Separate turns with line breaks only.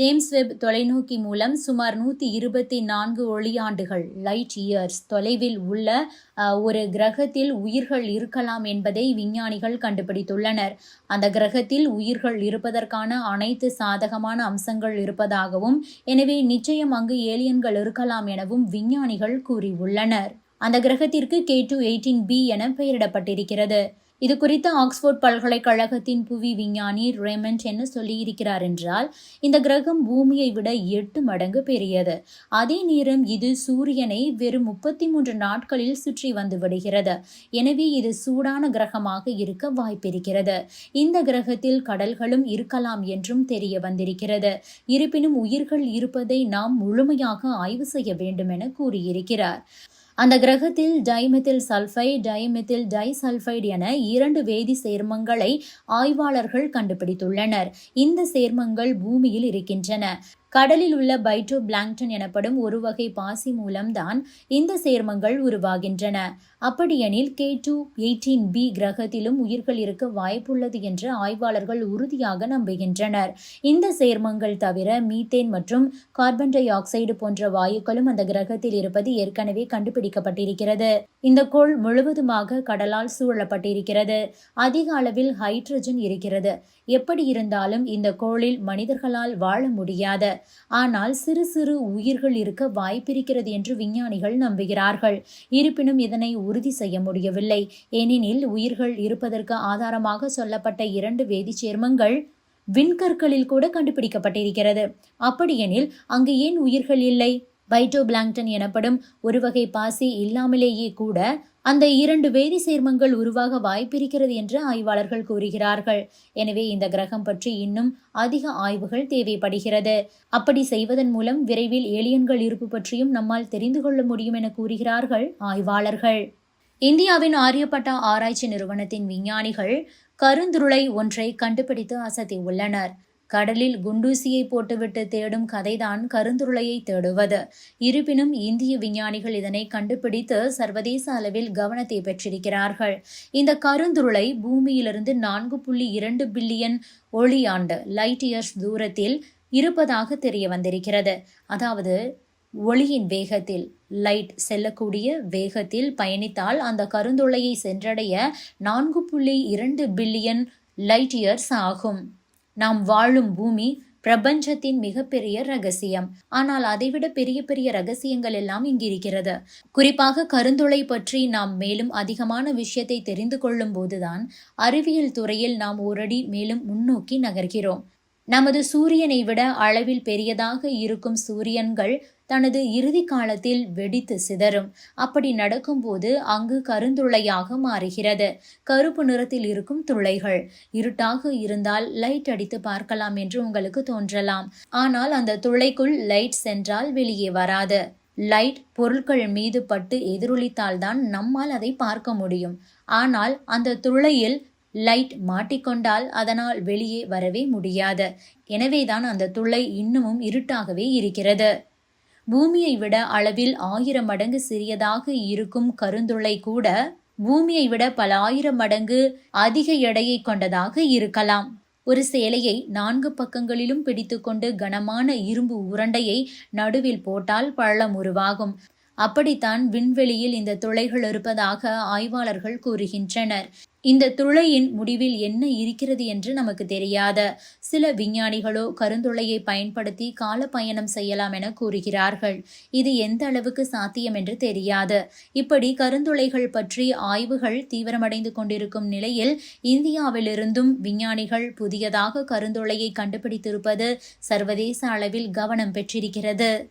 James web தொலைநோக்கி மூலம் சுமார் நூற்றி இருபத்தி நான்கு ஒளியாண்டுகள் லைட் இயர்ஸ் தொலைவில் உள்ள ஒரு கிரகத்தில் உயிர்கள் இருக்கலாம் என்பதை விஞ்ஞானிகள் கண்டுபிடித்துள்ளனர். அந்த கிரகத்தில் உயிர்கள் இருப்பதற்கான அனைத்து சாதகமான அம்சங்கள் இருப்பதாகவும் எனவே நிச்சயம் அங்கு ஏலியன்கள் இருக்கலாம் எனவும் விஞ்ஞானிகள் கூறியுள்ளனர். அந்த கிரகத்திற்கு கே டூ எயிட்டீன் பி என பெயரிடப்பட்டிருக்கிறது. இது குறித்து ஆக்ஸ்போர்ட் பல்கலைக்கழகத்தின் புவி விஞ்ஞானி ரேமண்ட் என்ன சொல்லியிருக்கிறார் என்றால் இந்த கிரகம் பூமியை விட எட்டு மடங்கு பெரியது. அதே நேரம் இது சூரியனை வெறும் முப்பத்தி மூன்று நாட்களில் சுற்றி வந்து விடுகிறது. எனவே இது சூடான கிரகமாக இருக்க வாய்ப்பிருக்கிறது. இந்த கிரகத்தில் கடல்களும் இருக்கலாம் என்றும் தெரிய வந்திருக்கிறது. இருப்பினும் உயிர்கள் இருப்பதை நாம் முழுமையாக ஆய்வு செய்ய வேண்டும் என கூறியிருக்கிறார். அந்த கிரகத்தில் டைமெத்தில் சல்ஃபைடு டைமெத்தில் டைசல்ஃபைடு என இரண்டு வேதி சேர்மங்களை ஆய்வாளர்கள் கண்டுபிடித்துள்ளனர். இந்த சேர்மங்கள் பூமியில் இருக்கின்றன. கடலில் உள்ள பைட்ரோ பிளாங்டன் எனப்படும் ஒரு வகை பாசி மூலம்தான் இந்த சேர்மங்கள் உருவாகின்றன. அப்படியெனில் கே டூ எயிட்டீன் பி கிரகத்திலும் உயிர்கள் இருக்க வாய்ப்புள்ளது என்று ஆய்வாளர்கள் உறுதியாக நம்புகின்றனர். இந்த சேர்மங்கள் தவிர மீத்தேன் மற்றும் கார்பன் டை ஆக்சைடு போன்ற வாயுக்களும் அந்த கிரகத்தில் இருப்பது ஏற்கனவே கண்டுபிடிக்கப்பட்டிருக்கிறது. இந்த கோள் முழுவதுமாக கடலால் சூழப்பட்டிருக்கிறது. அதிக அளவில் ஹைட்ரஜன் இருக்கிறது. எப்படி இருந்தாலும் இந்த கோளில் மனிதர்களால் வாழ முடியாது. ஆனால் சிறு சிறு உயிர்கள் இருக்க வாய்ப்பிருக்கிறது என்று விஞ்ஞானிகள் நம்புகிறார்கள். இருப்பினும் இதனை உறுதி செய்ய முடியவில்லை. ஏனெனில் உயிர்கள் இருப்பதற்கு ஆதாரமாக சொல்லப்பட்ட இரண்டு வேதி சேர்மங்கள் விண்கற்களில் கூட கண்டுபிடிக்கப்பட்டிருக்கிறது. அப்படியெனில் அங்கு ஏன் உயிர்கள் இல்லை? பைட்டோபிளாங்டன் எனப்படும் ஒரு வகை பாசி இல்லாமலேயே கூட அந்த இரண்டு வேதி சேர்மங்கள் உருவாக வாய்ப்பிருக்கிறது என்று ஆய்வாளர்கள் கூறுகிறார்கள். எனவே இந்த கிரகம் பற்றி இன்னும் அதிக ஆய்வுகள் தேவைப்படுகிறது. அப்படி செய்வதன் மூலம் விரைவில் ஏலியன்கள் இருப்பு பற்றியும் நம்மால் தெரிந்து கொள்ள முடியும் என கூறுகிறார்கள் ஆய்வாளர்கள். இந்தியாவின் ஆரியப்பட்டா ஆராய்ச்சி நிறுவனத்தின் விஞ்ஞானிகள் கருந்துருளை ஒன்றை கண்டுபிடித்து அசத்தியுள்ளனர். கடலில் குண்டூசியை போட்டுவிட்டு தேடும் கதைதான் கருந்துருளையை தேடுவது. இருப்பினும் இந்திய விஞ்ஞானிகள் இதனை கண்டுபிடித்து சர்வதேச அளவில் கவனத்தை பெற்றிருக்கிறார்கள். இந்த கருந்துருளை பூமியிலிருந்து நான்கு புள்ளி இரண்டு பில்லியன் ஒளியாண்டு லைட் இயர்ஸ் தூரத்தில் இருப்பதாக தெரிய வந்திருக்கிறது. அதாவது ஒளியின் வேகத்தில் லைட் செல்லக்கூடிய வேகத்தில் பயணித்தால் அந்த கருந்துளையை சென்றடைய நான்கு புள்ளி இரண்டு பில்லியன் லைட் இயர்ஸ் ஆகும். நாம் வாழும் பூமி பிரபஞ்சத்தின் மிகப்பெரிய ரகசியம். ஆனால் அதைவிட பெரிய பெரிய ரகசியங்கள் எல்லாம் இங்கு இருக்கிறது குறிப்பாக கருந்துளை பற்றி நாம் மேலும் அதிகமான விஷயத்தை தெரிந்து கொள்ளும் போதுதான் அறிவியல் துறையில் நாம் ஓரடி மேலும் முன்னோக்கி நகர்கிறோம். நமது சூரியனை விட அளவில் பெரியதாக இருக்கும் சூரியன்கள் தனது இறுதி காலத்தில் வெடித்து சிதறும். அப்படி நடக்கும்போது அங்கு கருந்துளையாக மாறுகிறது. கருப்பு நிறத்தில் இருக்கும் துளைகள் இருட்டாக இருந்தால் லைட் அடித்து பார்க்கலாம் என்று உங்களுக்கு தோன்றலாம். ஆனால் அந்த துளைக்குள் லைட் சென்றால் வெளியே வராது. லைட் பொருட்கள் மீது பட்டு எதிரொலித்தால்தான் நம்மால் அதை பார்க்க முடியும். ஆனால் அந்த துளையில் லைட் மாட்டிக்கொண்டால் அதனால் வெளியே வரவே முடியாது. எனவேதான் அந்த துளை இன்னமும் இருட்டாகவே இருக்கிறது. பூமியை விட அளவில் ஆயிரம் மடங்கு சிறியதாக இருக்கும் கருந்துளை கூட பூமியை விட பல ஆயிரம் மடங்கு அதிக எடையை கொண்டதாக இருக்கலாம். ஒரு சேலையை நான்கு பக்கங்களிலும் பிடித்துக்கொண்டு கனமான இரும்பு உருண்டையை நடுவில் போட்டால் பள்ளம் உருவாகும். அப்படித்தான் விண்வெளியில் இந்த துளைகள் இருப்பதாக ஆய்வாளர்கள் கூறுகின்றனர். இந்த துளையின் முடிவில் என்ன இருக்கிறது என்று நமக்கு தெரியாத. சில விஞ்ஞானிகளோ கருந்துளையை பயன்படுத்தி கால பயணம் செய்யலாம் என கூறுகிறார்கள். இது எந்த அளவுக்கு சாத்தியம் என்று தெரியாது. இப்படி கருந்துளைகள் பற்றி ஆய்வுகள் தீவிரமடைந்து கொண்டிருக்கும் நிலையில் இந்தியாவிலிருந்தும் விஞ்ஞானிகள் புதியதாக கருந்துளையை கண்டுபிடித்திருப்பது சர்வதேச அளவில் கவனம் பெற்றிருக்கிறது.